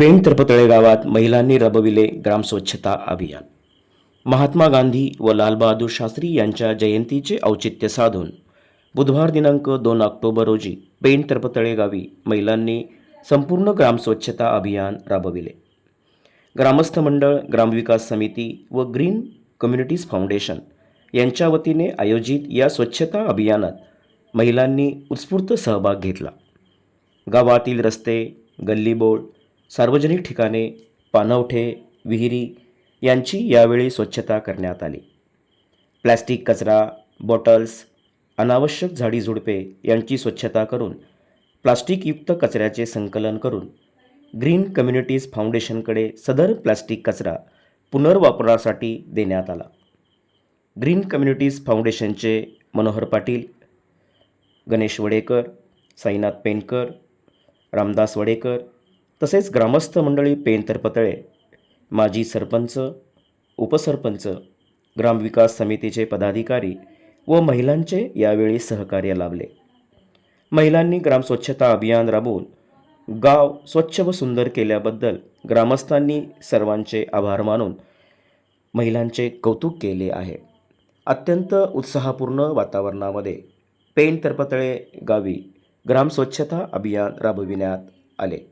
पेण तरपतळे गावात महिलांनी राबविले ग्रामस्वच्छता अभियान. महात्मा गांधी व लालबहादूर शास्त्री यांच्या जयंतीचे औचित्य साधून बुधवार दिनांक दोन ऑक्टोबर रोजी पेण तरपतळे गावी महिलांनी संपूर्ण ग्रामस्वच्छता अभियान राबविले. ग्रामस्थ मंडळ ग्रामविकास समिती व ग्रीन कम्युनिटीज फाउंडेशन यांच्या वतीने आयोजित या स्वच्छता अभियानात महिलांनी उत्स्फूर्त सहभाग घेतला. गावातील रस्ते गल्लीबोळ सार्वजनिक ठिकाणे पाणवठे विहिरी यांची यावेळी स्वच्छता करण्यात आली. प्लॅस्टिक कचरा बॉटल्स अनावश्यक झाडीझुडपे यांची स्वच्छता करून प्लास्टिकयुक्त कचऱ्याचे संकलन करून ग्रीन कम्युनिटीज फाउंडेशनकडे सदर प्लास्टिक कचरा पुनर्वापरासाठी देण्यात आला. ग्रीन कम्युनिटीज फाउंडेशनचे मनोहर पाटील गणेश वडेकर साईनाथ पेनकर रामदास वडेकर तसेच ग्रामस्थ मंडळी पेन तरपतळे माजी सरपंच उपसरपंच ग्रामविकास समितीचे पदाधिकारी व महिलांचे यावेळी सहकार्य लाभले. महिलांनी ग्रामस्वच्छता अभियान राबवून गाव स्वच्छ व सुंदर केल्याबद्दल ग्रामस्थांनी सर्वांचे आभार मानून महिलांचे कौतुक केले आहे. अत्यंत उत्साहपूर्ण वातावरणामध्ये पेन तरपतळे गावी ग्रामस्वच्छता अभियान राबविण्यात आले.